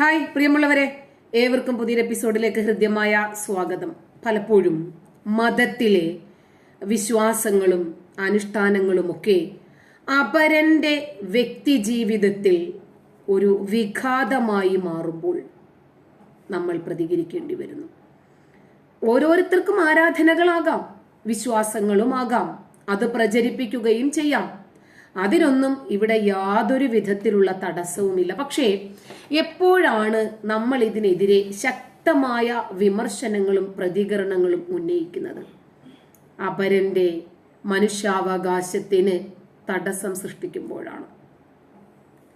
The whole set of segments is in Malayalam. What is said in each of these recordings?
ഹായ് പ്രിയമുള്ളവരെ. ഏവർക്കും പുതിയൊരു എപ്പിസോഡിലേക്ക് ഹൃദ്യമായ സ്വാഗതം. പലപ്പോഴും മതത്തിലെ വിശ്വാസങ്ങളും അനുഷ്ഠാനങ്ങളുമൊക്കെ അപരന്റെ വ്യക്തി ജീവിതത്തിൽ ഒരു വിഘാതമായി മാറുമ്പോൾ നമ്മൾ പ്രതികരിക്കേണ്ടി വരുന്നു. ഓരോരുത്തർക്കും ആരാധനകളാകാം വിശ്വാസങ്ങളുമാകാം അത് പ്രചരിപ്പിക്കുകയും ചെയ്യാം. അതിനൊന്നും ഇവിടെ യാതൊരു വിധത്തിലുള്ള തടസ്സവുമില്ല. പക്ഷേ എപ്പോഴാണ് നമ്മൾ ഇതിനെതിരെ ശക്തമായ വിമർശനങ്ങളും പ്രതികരണങ്ങളും ഉന്നയിക്കുന്നത്? അപരന്റെ മനുഷ്യാവകാശത്തിന് തടസ്സം സൃഷ്ടിക്കുമ്പോഴാണ്.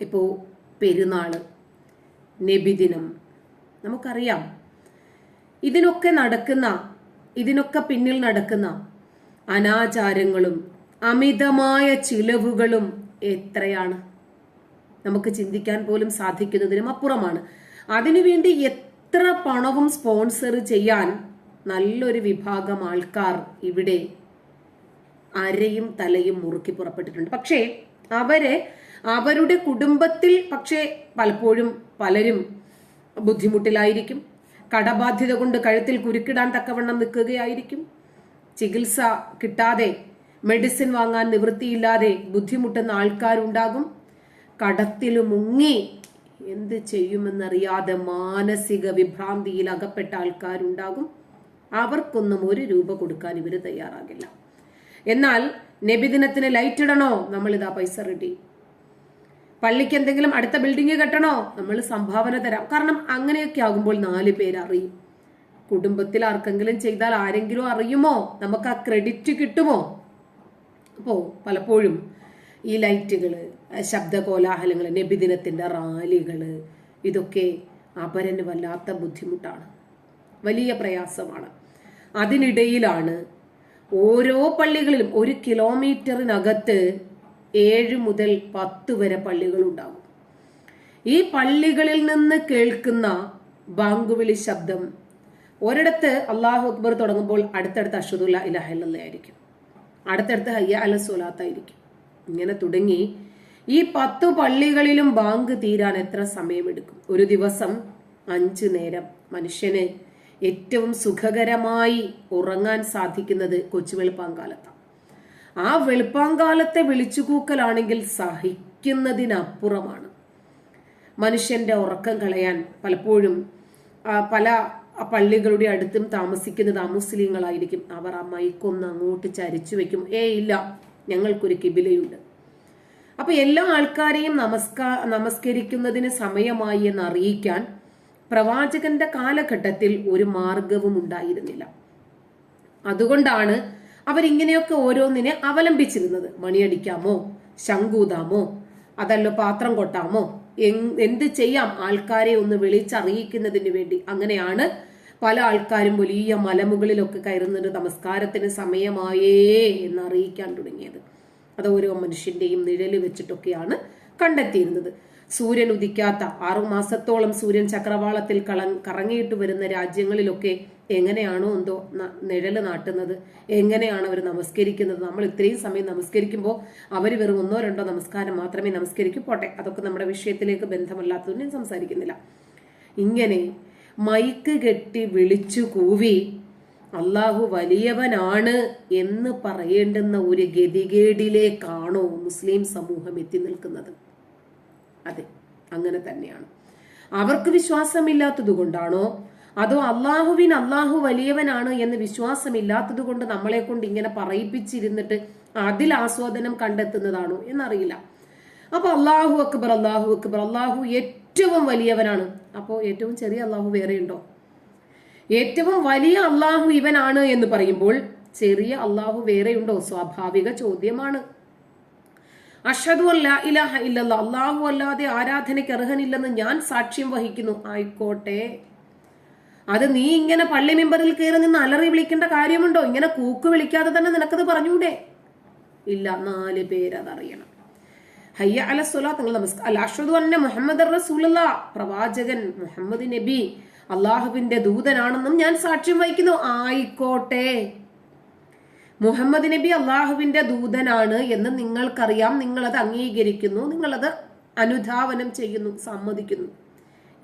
ഇപ്പോ പെരുന്നാൾ നബിദിനം നമുക്കറിയാം. ഇതിനൊക്കെ നടക്കുന്ന ഇതിനൊക്കെ പിന്നിൽ നടക്കുന്ന അനാചാരങ്ങളും അമിതമായ ചിലവുകളും എത്രയാണ്? നമുക്ക് ചിന്തിക്കാൻ പോലും സാധിക്കുന്നതിനും അപ്പുറമാണ്. അതിനുവേണ്ടി എത്ര പണവും സ്പോൺസർ ചെയ്യാൻ നല്ലൊരു വിഭാഗം ആൾക്കാർ ഇവിടെ അരയും തലയും മുറുക്കി പുറപ്പെട്ടിട്ടുണ്ട്. പക്ഷേ അവരെ അവരുടെ കുടുംബത്തിൽ പക്ഷേ പലപ്പോഴും പലരും ബുദ്ധിമുട്ടിലായിരിക്കും. കടബാധ്യത കൊണ്ട് കഴുത്തിൽ കുരുക്കിടാൻ തക്കവണ്ണം നിൽക്കുകയായിരിക്കും. ചികിത്സ കിട്ടാതെ മെഡിസിൻ വാങ്ങാൻ നിവൃത്തിയില്ലാതെ ബുദ്ധിമുട്ടുന്ന ആൾക്കാരുണ്ടാകും. കടത്തിൽ മുങ്ങി എന്ത് ചെയ്യുമെന്നറിയാതെ മാനസിക വിഭ്രാന്തിയിൽ അകപ്പെട്ട ആൾക്കാരുണ്ടാകും. അവർക്കൊന്നും ഒരു രൂപ കൊടുക്കാൻ ഇവർ തയ്യാറാകില്ല. എന്നാൽ നബിദിനത്തിന് ലൈറ്റ് ഇടണോ? നമ്മൾ ഇതാ പൈസ റെഡി. പള്ളിക്ക് എന്തെങ്കിലും അടുത്ത ബിൽഡിംഗ് കെട്ടണോ? നമ്മൾ സംഭാവന തരാം. കാരണം അങ്ങനെയൊക്കെ ആകുമ്പോൾ നാല് പേര് അറിയും. കുടുംബത്തിൽ ആർക്കെങ്കിലും ചെയ്താൽ ആരെങ്കിലും അറിയുമോ? നമുക്ക് ആ ക്രെഡിറ്റ് കിട്ടുമോ? അപ്പോൾ പലപ്പോഴും. ഈ ലൈറ്റുകൾ ശബ്ദ കോലാഹലങ്ങൾ നബിദിനത്തിന്റെ റാലികൾ ഇതൊക്കെ അപരന് വല്ലാത്ത ബുദ്ധിമുട്ടാണ്. വലിയ പ്രയാസമാണ്. അതിനിടയിലാണ് ഓരോ പള്ളികളിലും ഒരു കിലോമീറ്ററിനകത്ത് ഏഴ് മുതൽ പത്ത് വരെ പള്ളികളുണ്ടാകും ഈ പള്ളികളിൽ നിന്ന് കേൾക്കുന്ന ബാങ്കുവിളി ശബ്ദം ഒരിടത്ത് അള്ളാഹു അക്ബർ തുടങ്ങുമ്പോൾ അടുത്തടുത്ത് അഷദുല്ല ഇലഹല്ല ആയിരിക്കും. അടുത്തടുത്ത് ഹയ്യ അല ഇങ്ങനെ തുടങ്ങി ഈ പത്തു പള്ളികളിലും ബാങ്ക് തീരാൻ എത്ര സമയമെടുക്കും? ഒരു ദിവസം അഞ്ചു നേരം. മനുഷ്യന് ഏറ്റവും സുഖകരമായി ഉറങ്ങാൻ സാധിക്കുന്നത് കൊച്ചു വെളുപ്പാങ്കാലത്താണ് ആ വെളുപ്പാങ്കാലത്തെ വിളിച്ചുകൂക്കലാണെങ്കിൽ സഹിക്കുന്നതിനപ്പുറമാണ്. മനുഷ്യന്റെ ഉറക്കം കളയാൻ പലപ്പോഴും ആ, പള്ളികളുടെ അടുത്തും താമസിക്കുന്നത് അമുസ്ലിങ്ങളായിരിക്കും അവർ ആ മൈക്കൊന്ന് അങ്ങോട്ട് ചരിച്ചു വെക്കും. ഏ ഇല്ല ഞങ്ങൾക്കൊരു കിബിലയുണ്ട്. അപ്പൊ എല്ലാ ആൾക്കാരെയും നമസ്കാ നമസ്കരിക്കുന്നതിന് സമയമായി എന്ന് അറിയിക്കാൻ പ്രവാചകന്റെ കാലഘട്ടത്തിൽ ഒരു മാർഗവും ഉണ്ടായിരുന്നില്ല. അതുകൊണ്ടാണ് അവരിങ്ങനെയൊക്കെ ഓരോന്നിനെ അവലംബിച്ചിരുന്നത്. മണിയടിക്കാമോ? ശങ്കൂതാമോ അതല്ലോ പാത്രം കൊട്ടാമോ? എന്ത് ചെയ്യാം? ആൾക്കാരെ ഒന്ന് വിളിച്ചറിയിക്കുന്നതിന് വേണ്ടി. അങ്ങനെയാണ് പല ആൾക്കാരും വലിയ മലമുകളിലൊക്കെ കയറുന്നത്. നമസ്കാരത്തിന് സമയമായേ എന്ന് അറിയിക്കാൻ തുടങ്ങിയത്. അത് ഓരോ മനുഷ്യന്റെയും നിഴൽ വെച്ചിട്ടൊക്കെയാണ് കണ്ടെത്തിയിരുന്നത്. സൂര്യൻ ഉദിക്കാത്ത ആറുമാസത്തോളം സൂര്യൻ ചക്രവാളത്തിൽ കള കറങ്ങിയിട്ട് വരുന്ന രാജ്യങ്ങളിലൊക്കെ എങ്ങനെയാണോ എന്തോ നിഴൽ നാട്ടുന്നത് എങ്ങനെയാണ് അവർ നമസ്കരിക്കുന്നത് നമ്മൾ ഇത്രയും സമയം നമസ്കരിക്കുമ്പോൾ അവർ വെറും ഒന്നോ രണ്ടോ നമസ്കാരം മാത്രമേ നമസ്കരിക്കൂ പോട്ടെ. അതൊക്കെ നമ്മുടെ വിഷയത്തിലേക്ക് ബന്ധമല്ലാത്തതുകൊണ്ട് ഞാൻ സംസാരിക്കുന്നില്ല. ഇങ്ങനെ മൈക്ക് കെട്ടി വിളിച്ചു കൂവി അള്ളാഹു വലിയവനാണ് എന്ന് പറയേണ്ടുന്ന ഒരു ഗതികേടിലേക്കാണോ മുസ്ലിം സമൂഹം എത്തി നിൽക്കുന്നത്? അതെ അങ്ങനെ തന്നെയാണ്. അവർക്ക് വിശ്വാസമില്ലാത്തത് കൊണ്ടാണോ? അതോ അള്ളാഹുവിൻ അള്ളാഹു വലിയവനാണ് എന്ന് വിശ്വാസമില്ലാത്തത് കൊണ്ട് നമ്മളെ കൊണ്ട് ഇങ്ങനെ പറയിപ്പിച്ചിരുന്നിട്ട് അതിൽ ആസ്വാദനം കണ്ടെത്തുന്നതാണോ എന്നറിയില്ല. അപ്പൊ അള്ളാഹു അക്ബർ അള്ളാഹു അക്ബർ അള്ളാഹു ഏറ്റവും വലിയവനാണ്. അപ്പോ ഏറ്റവും ചെറിയ അള്ളാഹു വേറെയുണ്ടോ ഏറ്റവും വലിയ അള്ളാഹു ഇവനാണ് എന്ന് പറയുമ്പോൾ ചെറിയ അള്ളാഹു വേറെയുണ്ടോ സ്വാഭാവിക ചോദ്യമാണ്. അഷദു അല്ല ഇലാഹ ഇല്ലല്ല അള്ളാഹു അല്ലാതെ ആരാധനയ്ക്ക് അർഹനില്ലെന്ന് ഞാൻ സാക്ഷ്യം വഹിക്കുന്നു. ആയിക്കോട്ടെ. അത് നീ ഇങ്ങനെ പള്ളി മെമ്പറിൽ കയറി നിന്ന് അലറി വിളിക്കേണ്ട കാര്യമുണ്ടോ? ഇങ്ങനെ കൂക്ക് വിളിക്കാതെ തന്നെ നിനക്കത് പറഞ്ഞൂടെ? ഇല്ല നാല് പേരതറിയണം. ഹയ്യ അല സുലാ നിങ്ങൾ നമസ്കാരം അല്ല അഷദു അന്ന മുഹമ്മദ് റസൂല പ്രവാചകൻ മുഹമ്മദ് നബി അള്ളാഹുവിന്റെ ദൂതനാണെന്നും ഞാൻ സാക്ഷ്യം വഹിക്കുന്നു. ആയിക്കോട്ടെ. മുഹമ്മദ് നബി അള്ളാഹുവിന്റെ ദൂതനാണ് എന്ന് നിങ്ങൾക്കറിയാം. നിങ്ങളത് അംഗീകരിക്കുന്നു. നിങ്ങളത് അനുധാവനം ചെയ്യുന്നു സമ്മതിക്കുന്നു.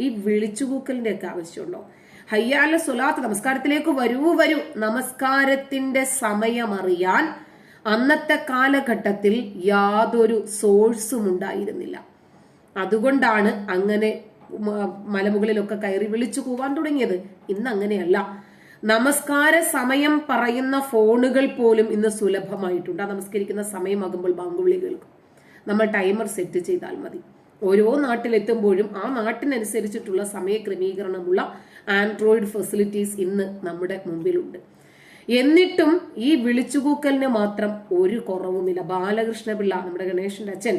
ഈ വിളിച്ചുകൂക്കലിന്റെ ഒക്കെ ആവശ്യമുണ്ടോ? ഹയ്യാല സുലാത്ത് നമസ്കാരത്തിലേക്ക് വരൂ വരൂ. നമസ്കാരത്തിന്റെ സമയമറിയാൻ അന്നത്തെ കാലഘട്ടത്തിൽ യാതൊരു സോഴ്സും ഉണ്ടായിരുന്നില്ല. അതുകൊണ്ടാണ് അങ്ങനെ മലമുകളിലൊക്കെ കയറി വിളിച്ചു കൂവാൻ തുടങ്ങിയത്. ഇന്ന് അങ്ങനെയല്ല. നമസ്കാര സമയം പറയുന്ന ഫോണുകൾ പോലും ഇന്ന് സുലഭമായിട്ടുണ്ട്. ആ നമസ്കരിക്കുന്ന സമയമാകുമ്പോൾ ബാങ്കുവിളി കേൾക്കും. നമ്മൾ ടൈമർ സെറ്റ് ചെയ്താൽ മതി. ഓരോ നാട്ടിലെത്തുമ്പോഴും ആ നാട്ടിനനുസരിച്ചിട്ടുള്ള സമയ ക്രമീകരണമുള്ള ആൻഡ്രോയിഡ് ഫെസിലിറ്റീസ് ഇന്ന് നമ്മുടെ മുമ്പിലുണ്ട്. എന്നിട്ടും ഈ വിളിച്ചുകൂക്കലിന് മാത്രം ഒരു കുറവുമില്ല. ബാലകൃഷ്ണപിള്ള നമ്മുടെ ഗണേശന്റെ അച്ഛൻ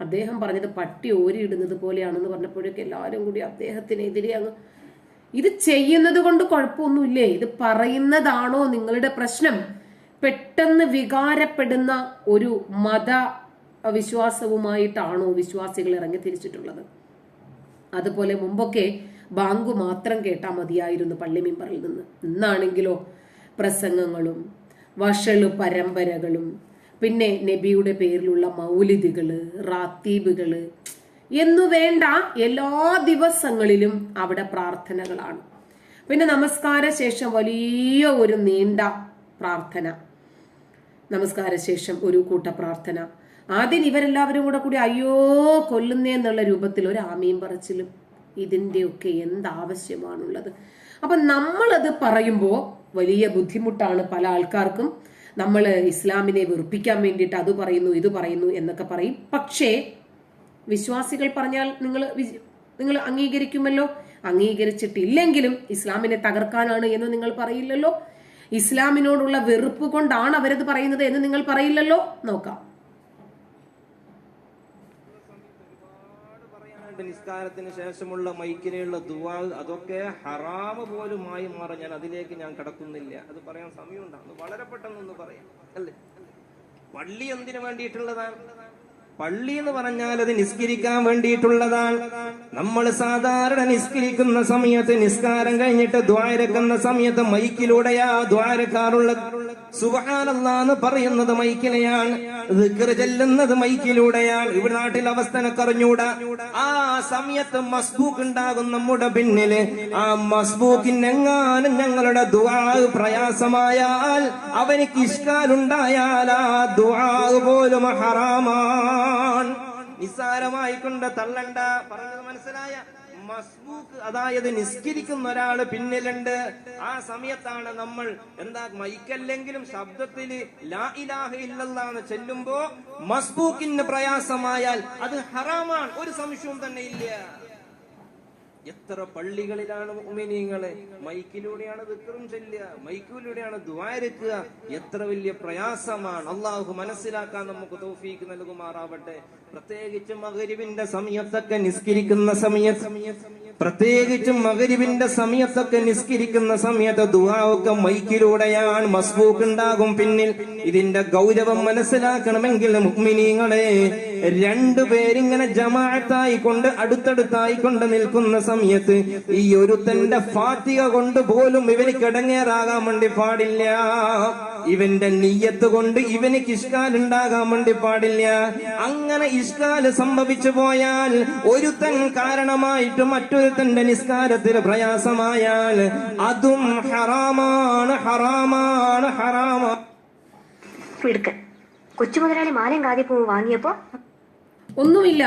അദ്ദേഹം പറഞ്ഞത് പട്ടി ഓരിയിടുന്നത് പോലെയാണെന്ന് പറഞ്ഞപ്പോഴൊക്കെ എല്ലാവരും കൂടി അദ്ദേഹത്തിനെതിരെ അങ്ങ് ഇത് ചെയ്യുന്നത് കൊണ്ട് കുഴപ്പമൊന്നുമില്ലേ? ഇത് പറയുന്നതാണോ നിങ്ങളുടെ പ്രശ്നം? പെട്ടെന്ന് വികാരപ്പെടുന്ന ഒരു മത വിശ്വാസവുമായിട്ടാണോ വിശ്വാസികൾ ഇറങ്ങി തിരിച്ചിട്ടുള്ളത്? അതുപോലെ മുമ്പൊക്കെ ബാങ്കു മാത്രം കേട്ടാൽ മതിയായിരുന്നു പള്ളി മെമ്പറിൽ നിന്ന്. ഇന്നാണെങ്കിലോ പ്രസംഗങ്ങളും വഷളു പരമ്പരകളും പിന്നെ നബിയുടെ പേരിലുള്ള മൗലിദികൾ റാത്തീബുകൾ എന്നു വേണ്ട എല്ലാ ദിവസങ്ങളിലും അവിടെ പ്രാർത്ഥനകളാണ്. പിന്നെ നമസ്കാര ശേഷം വലിയ ഒരു നീണ്ട പ്രാർത്ഥന. നമസ്കാര ശേഷം ഒരു കൂട്ട പ്രാർത്ഥന. ആദ്യം ഇവരെല്ലാവരും കൂടെ കൂടി അയ്യോ കൊല്ലുന്നേ എന്നുള്ള രൂപത്തിൽ ഒരു ആമീൻ പറച്ചിലും ഇതിന്റെയൊക്കെ എന്താവശ്യമാണുള്ളത്. അപ്പൊ നമ്മളത് പറയുമ്പോൾ വലിയ ബുദ്ധിമുട്ടാണ് പല ആൾക്കാർക്കും. നമ്മൾ ഇസ്ലാമിനെ വെറുപ്പിക്കാൻ വേണ്ടിയിട്ട് അത് പറയുന്നു ഇത് പറയുന്നു എന്നൊക്കെ പറയും. പക്ഷേ വിശ്വാസികൾ പറഞ്ഞാൽ നിങ്ങൾ നിങ്ങൾ അംഗീകരിക്കുമല്ലോ? അംഗീകരിച്ചിട്ടില്ലെങ്കിലും ഇസ്ലാമിനെ തകർക്കാനാണ് എന്ന് നിങ്ങൾ പറയില്ലല്ലോ? ഇസ്ലാമിനോടുള്ള വെറുപ്പ് കൊണ്ടാണ് അവരത് പറയുന്നത് എന്ന് നിങ്ങൾ പറയില്ലല്ലോ? നോക്കാം. നിസ്കാരത്തിന് ശേഷമുള്ള മൈക്കിനെയുള്ള ദുവാൾ അതൊക്കെ ഹറാമ് പോലുമായി മാറി ഞാൻ അതിലേക്ക് ഞാൻ കടക്കുന്നില്ല. അത് പറയാൻ സമയമുണ്ടാകും വളരെ പെട്ടെന്നൊന്ന് പറയാം. അല്ലേ? പള്ളി എന്തിനു വേണ്ടിയിട്ടുള്ളതാണ്? പള്ളി എന്ന് പറഞ്ഞാൽ അത് നിസ്കരിക്കാൻ വേണ്ടിയിട്ടുള്ളതാണ്. നമ്മൾ സാധാരണ നിസ്കരിക്കുന്ന സമയത്ത് നിസ്കാരം കഴിഞ്ഞിട്ട് ദ്വാരക്കുന്ന സമയത്ത് മൈക്കിലൂടെയാ ദ്വാരക്കാറുള്ളത്. സുബഹാനല്ലാന്ന് പറയുന്നത് മൈക്കിലെയാണ്. ചെല്ലുന്നത് മൈക്കിലൂടെയാണ്. ഇവിടെ നാട്ടിൽ അവസ്ഥനക്കറിഞ്ഞൂടാ ആ സമയത്ത് മസ്ബൂക്ക് ഉണ്ടാകും നമ്മുടെ പിന്നിൽ ആ മസ്ബൂക്കിനെങ്ങാനും ഞങ്ങളുടെ ദുആ പ്രയാസമായാൽ അവനിക്ക് ഇഷ്കാലുണ്ടായാൽ ആ ദുആ പോലും നിസ്സാരമായി കൊണ്ട് തള്ളണ്ട. പറഞ്ഞത് മനസ്സിലായ? മസ്ബൂക്ക് അതായത് നിസ്കരിക്കുന്ന ഒരാൾ പിന്നിലുണ്ട്. ആ സമയത്താണ് നമ്മൾ എന്താ മൈക്കല്ലെങ്കിലും ശബ്ദത്തിൽ ലാ ഇലാഹ ഇല്ലല്ലാന്ന് ചെല്ലുമ്പോ മസ്ബൂക്കിന് പ്രയാസമായാൽ അത് ഹറാമാണ്. ഒരു സംശയവും തന്നെ ഇല്ല. എത്ര പള്ളികളിലാണ് ഉമിനീങ്ങളെ മൈക്കിലൂടെയാണ് വിക്രം ചെല്ലുക മൈക്കിലൂടെയാണ് ദ്വാരക്കുക എത്ര വലിയ പ്രയാസമാണ്. അള്ളാഹു മനസ്സിലാക്കാൻ നമുക്ക് തോഫീക്ക് നൽകുമാറാവട്ടെ. പ്രത്യേകിച്ച് മകരിവിന്റെ സമയത്തൊക്കെ നിസ്കരിക്കുന്ന സമയത്ത് പ്രത്യേകിച്ചും മകരിവിന്റെ സമയത്തൊക്കെ നിസ്കരിക്കുന്ന സമയത്ത് ദുഹാവൊക്കെ മൈക്കിലൂടെയാണ് മസ്ബൂക്ക് ഉണ്ടാകും പിന്നിൽ. ഇതിന്റെ ഗൗരവം മനസ്സിലാക്കണമെങ്കിൽ മുഗ്മിനീങ്ങളെ രണ്ടുപേരിങ്ങനെ ജമാഅത്തായി കൊണ്ട് അടുത്തടുത്തായി കൊണ്ട് നിൽക്കുന്ന സമയത്ത് ഈ ഒരുത്തന്റെ ഫാത്തിക കൊണ്ട് പോലും ഇവന് കിടങ്ങേറാകാൻ വേണ്ടി പാടില്ല. ഇവന്റെ നീയത്ത് കൊണ്ട് ഇവനിക്ക് ഇഷ്കാൽ ഉണ്ടാകാൻ വേണ്ടി പാടില്ല. അങ്ങനെ ഇഷ്കാൽ സംഭവിച്ചു പോയാൽ ഒരുത്തൻ കാരണമായിട്ട് മറ്റൊരുത്തന്റെ നിസ്കാരത്തിൽ പ്രയാസമായാൽ അതും ഹറാമാണ് ഹറാമാണ് ഹറാമാണ് കൊച്ചു മുതലാളി മാലയും കാതിപ്പൂവും വാങ്ങിയപ്പോ ഒന്നുമില്ല.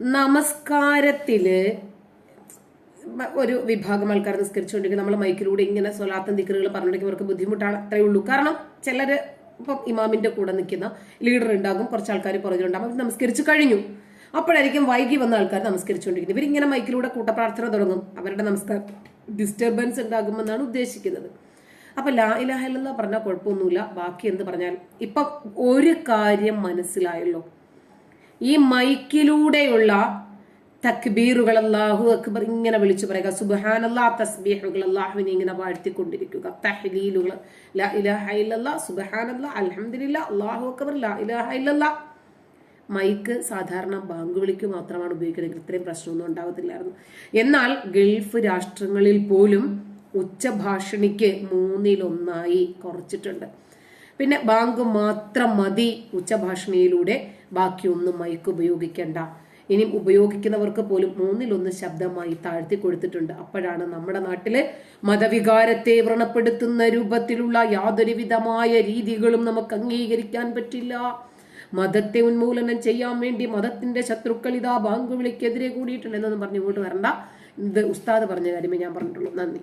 നമസ്കാരത്തിൽ ഒരു വിഭാഗം ആൾക്കാർ നിസ്കരിച്ചുകൊണ്ടിരിക്കും. നമ്മൾ മൈക്കിലൂടെ ഇങ്ങനെ സ്വലാത്തം ദിക്കറുകൾ പറഞ്ഞിട്ടുണ്ടെങ്കിൽ അവർക്ക് ബുദ്ധിമുട്ടാണ് അത്രയേ ഉള്ളൂ. കാരണം ചിലര് ഇപ്പം ഇമാമിന്റെ കൂടെ നിൽക്കുന്ന ലീഡർ ഉണ്ടാകും. കുറച്ച് ആൾക്കാർ പുറകിലുണ്ടാകും അവർ നമസ്കരിച്ചു കഴിഞ്ഞു. അപ്പോഴായിരിക്കും വൈകി വന്ന ആൾക്കാർ നമസ്കരിച്ചുകൊണ്ടിരിക്കുന്നത്. ഇവരിങ്ങനെ മൈക്കിലൂടെ കൂട്ടപ്രാർത്ഥന തുടങ്ങും. അവരുടെ നമസ്കാരം ഡിസ്റ്റർബൻസ് ഉണ്ടാകുമെന്നാണ് ഉദ്ദേശിക്കുന്നത്. അപ്പൊ ലാ ഇലാഹ പറഞ്ഞാൽ കുഴപ്പമൊന്നുമില്ല. ബാക്കി എന്ത് പറഞ്ഞാൽ ഇപ്പൊ ഒരു കാര്യം മനസ്സിലായല്ലോ. ഈ മൈക്കിലൂടെയുള്ള തക്ബീറുകൾ അള്ളാഹു അക്ബർ ഇങ്ങനെ വിളിച്ചു പറയുക. സുബഹാനല്ലാ തസ്ബീഹുകൾ അള്ളാഹുവിനെ ഇങ്ങനെ വാഴ്ത്തിക്കൊണ്ടിരിക്കുക. തഹലീലുകൾ ലാ ഇലാഹ ഇല്ലല്ലാ അല്ലാഹു അക്ബർ ലാ ഇലാഹ മൈക്ക് സാധാരണ ബാങ്ക് വിളിക്ക് മാത്രമാണ് ഉപയോഗിക്കുന്നത് ഇത്രയും പ്രശ്നമൊന്നും ഉണ്ടാകത്തില്ലായിരുന്നു എന്നാൽ ഗൾഫ് രാഷ്ട്രങ്ങളിൽ പോലും ഉച്ചഭാഷണിക്ക് മൂന്നിലൊന്നായി കുറച്ചിട്ടുണ്ട്. പിന്നെ ബാങ്ക് മാത്രം മതി ഉച്ചഭാഷണിയിലൂടെ ബാക്കിയൊന്നും മൈക്ക് ഉപയോഗിക്കേണ്ട. ഇനി ഉപയോഗിക്കുന്നവർക്ക് പോലും മൂന്നിലൊന്ന് ശബ്ദമായി താഴ്ത്തി കൊടുത്തിട്ടുണ്ട്. അപ്പോഴാണ് നമ്മുടെ നാട്ടിലെ മതവികാരത്തെ വ്രണപ്പെടുത്തുന്ന രൂപത്തിലുള്ള യാതൊരു വിധമായ രീതികളും നമുക്ക് അംഗീകരിക്കാൻ പറ്റില്ല. മതത്തെ ഉന്മൂലനം ചെയ്യാൻ വേണ്ടി മതത്തിന്റെ ശത്രുക്കൾ ഇതാ ബാങ്ക് വിളിക്കെതിരെ കൂടിയിട്ടുണ്ട് എന്നൊന്നും പറഞ്ഞ് ഇങ്ങോട്ട് വരണ്ട. ഇത് ഉസ്താദ് പറഞ്ഞ കാര്യമേ ഞാൻ പറഞ്ഞിട്ടുള്ളൂ. നന്ദി.